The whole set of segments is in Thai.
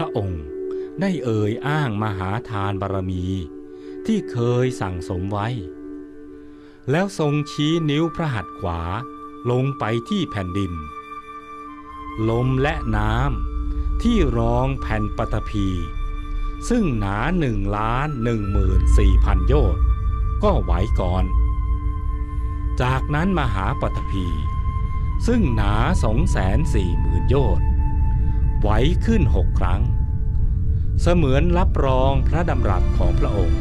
ระองค์ได้เอ่ยอ้างมหาทานบารมี ที่เคยสั่งสมไว้ แล้วทรงชี้นิ้วพระหัตถ์ขวาลงไปที่แผ่นดิน ลมและน้ำที่รองแผ่นปฐพี ซึ่งหนาหนึ่งล้านหนึ่งหมื่นสี่พันโยชน์ก็ไหวก่อน จากนั้นมหาปฐพี ซึ่งหนาสองแสนสี่หมื่นโยชน์ ไหวขึ้นหกครั้ง เสมือนรับรองพระดำรัสของพระองค์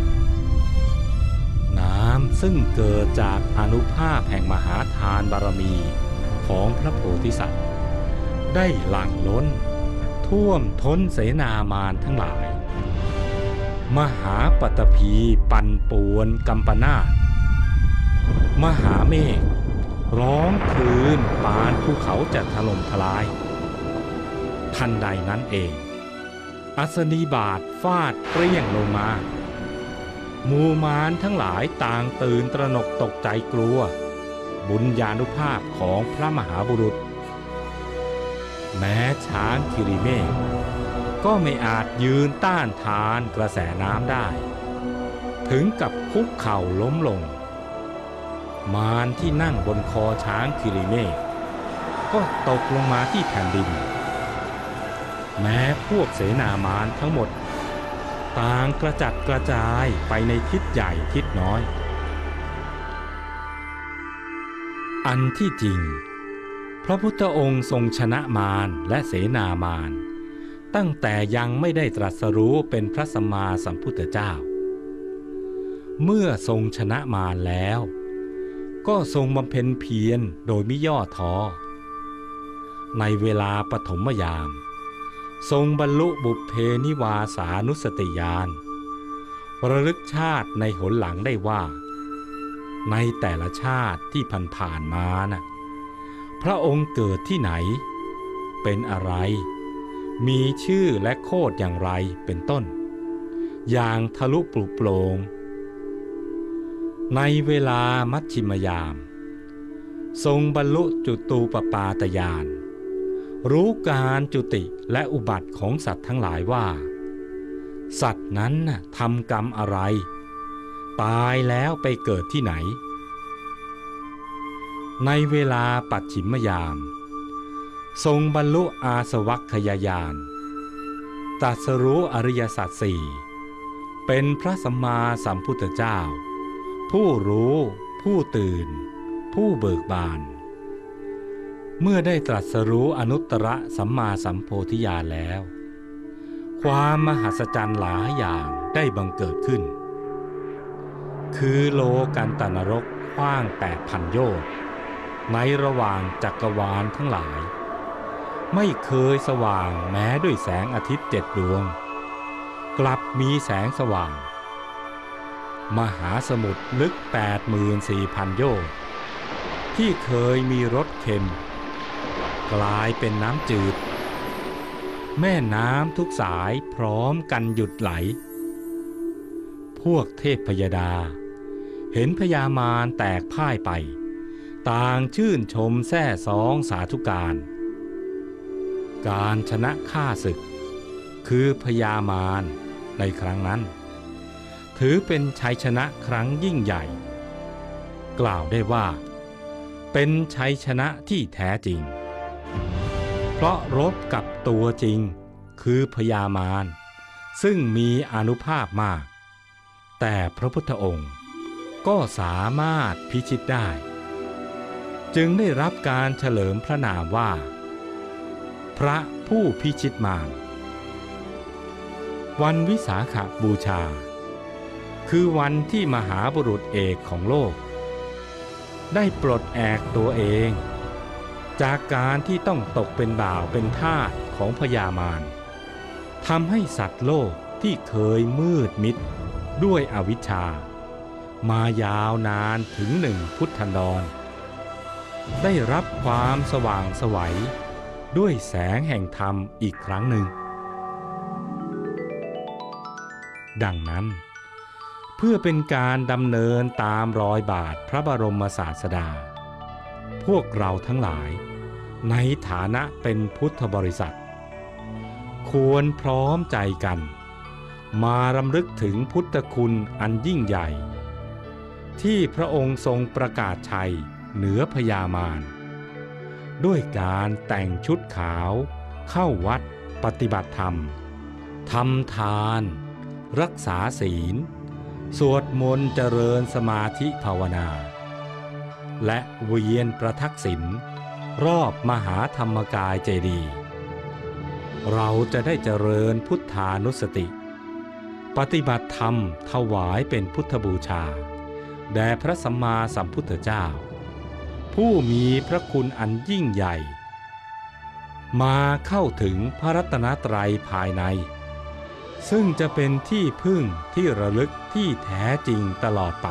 น้ำซึ่งเกิดจากอนุภาพแห่งมหาทานบารมีของพระโพธิสัตว์ ได้หลั่งล้น ท่วมท้นเสนามานทั้งหลาย มหาปตภีปันปวนกัมปนาตมหาเมฆร้องคลืนปานภูเขาจะถล่มทลาย ทันใดนั้นเอง อัศนีบาทฟาดเปรี้ยงลงมาหมูมารทั้งหลายต่างตื่นตระหนกตกใจกลัว บุญญาณุภาพของพระมหาบุรุษ แม้ช้างคิริเมฆก็ไม่อาจยืนต้านทานกระแสน้ำได้ ถึงกับคุกเข่าล้มลง มารที่นั่งบนคอช้างคิริเมฆก็ตกลงมาที่แผ่นดิน แม้พวกเสนามารทั้งหมด ต่างกระจัดกระจายไปในทิศใหญ่ทิศน้อย อันที่จริง พระพุทธองค์ทรงชนะมารและเสนามารตั้งแต่ยังไม่ได้ตรัสรู้เป็นพระสัมมาสัมพุทธเจ้า เมื่อทรงชนะมารแล้ว ก็ทรงบำเพ็ญเพียรโดยม่ย่อท้อในเวลาปฐมยาม ทรงบรรลุบุพเพนิวาสานุสติญาณระลึกชาติในหนหลังได้ว่า ในแต่ละชาติที่ผ่านๆมานะ่ะพระองค์เกิดที่ไหน เป็นอะไร มีชื่อและโคดอย่างไรเป็นต้น อย่างทะลุปลุกโปลงในเวลามัชชิมยาม ทรงบรรลุจุตูปปาตยาน รู้การจุติและอุบัติของสัตว์ทั้งหลายว่า สัตว์นั้นทำกรรมอะไร ตายแล้วไปเกิดที่ไหน ในเวลาปัจฉิมยาม ทรงบรรลุอาสวัคยายานตัสรู้อริยสัจสี่เป็นพระสัมมาสัมพุทธเจ้า ผู้รู้ ผู้ตื่น ผู้เบิกบาน เมื่อได้ตรัสรู้อนุตตรสัมมาสัมโพธิญาณแล้ว ความมหัศจรรย์หลายอย่างได้บังเกิดขึ้น คือโลกันตนรกกว้างแปดพันโยชน์ในระหว่างจักรวาลทั้งหลาย ไม่เคยสว่างแม้ด้วยแสงอาทิตย์เจ็ดดวง กลับมีแสงสว่าง มหาสมุทรลึก 84,000 โยชน์ที่เคยมีรสเค็ม กลายเป็นน้ำจืด แม่น้ำทุกสายพร้อมกันหยุดไหล พวกเทพพยดา เห็นพญามารแตกพ่ายไป ต่างชื่นชมแท่สองสาธุการ การชนะข้าศึก คือพญามารในครั้งนั้น ถือเป็นชัยชนะครั้งยิ่งใหญ่ กล่าวได้ว่าเป็นชัยชนะที่แท้จริง เพราะรบกับตัวจริงคือพญามาร ซึ่งมีอนุภาพมาก แต่พระพุทธองค์ก็สามารถพิชิตได้ จึงได้รับการเฉลิมพระนามว่า พระผู้พิชิตมาร วันวิสาขบูชา คือวันที่มหาบุรุษเอกของโลก ได้ปลดแอกตัวเอง จากการที่ต้องตกเป็นบ่าวเป็นทาสของพญามารทำให้สัตว์โลกที่เคยมืดมิดด้วยอวิชชา มายาวนานถึงหนึ่งพุทธันดร ได้รับความสว่างไสวัยด้วยแสงแห่งธรรมอีกครั้งหนึ่ง ดังนั้น เพื่อเป็นการดำเนินตามรอยบาทพระบรมศาสดา พวกเราทั้งหลาย ในฐานะเป็นพุทธบริษัท ควรพร้อมใจกัน มารำลึกถึงพุทธคุณอันยิ่งใหญ่ ที่พระองค์ทรงประกาศชัยเหนือพญามารด้วยการแต่งชุดขาว เข้าวัดปฏิบัติธรรมทำทาน รักษาศีล สวดมนต์เจริญสมาธิภาวนา และเวียนประทักษิณรอบมหาธรรมกายเจดีย์เราจะได้เจริญพุทธานุสติ ปฏิบัติธรรมถวายเป็นพุทธบูชา แด่พระสัมมาสัมพุทธเจ้า ผู้มีพระคุณอันยิ่งใหญ่ มาเข้าถึงพระรัตนตรัยภายใน ซึ่งจะเป็นที่พึ่งที่ระลึกที่แท้จริงตลอดไป